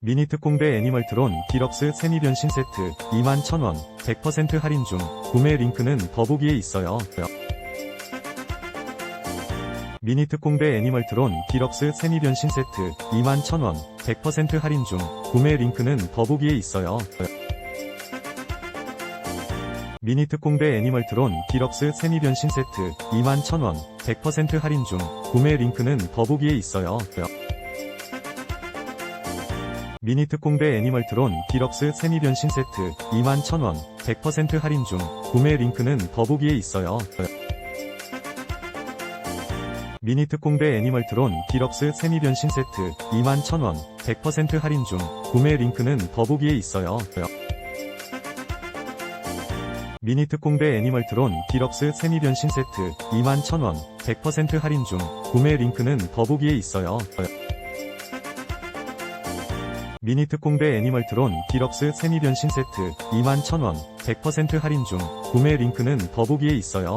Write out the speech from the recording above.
미니 특공대 애니멀 드론 디럭스 세미 변신 세트 21,000원 100% 할인 중 구매 링크는 더보기에 있어요. 미니 특공대 애니멀 드론 디럭스 세미 변신 세트 21,000원 100% 할인 중 구매 링크는 더보기에 있어요. 미니 특공대 애니멀 드론 디럭스 세미 변신 세트 21,000원 100% 할인 중 구매 링크는 더보기에 있어요. 미니 특공대 애니멀 드론 디럭스 세미 변신 세트 21,000원 100% 할인 중 구매 링크는 더보기에 있어요. 미니 특공대 애니멀 드론 디럭스 세미 변신 세트 21,000원 100% 할인 중 구매 링크는 더보기에 있어요. 미니 특공대 애니멀 드론 디럭스 세미 변신 세트 21,000원 100% 할인 중 구매 링크는 더보기에 있어요. 미니 특공대 애니멀 드론 디럭스 세미 변신 세트 21,000원 100% 할인 중 구매 링크는 더보기에 있어요.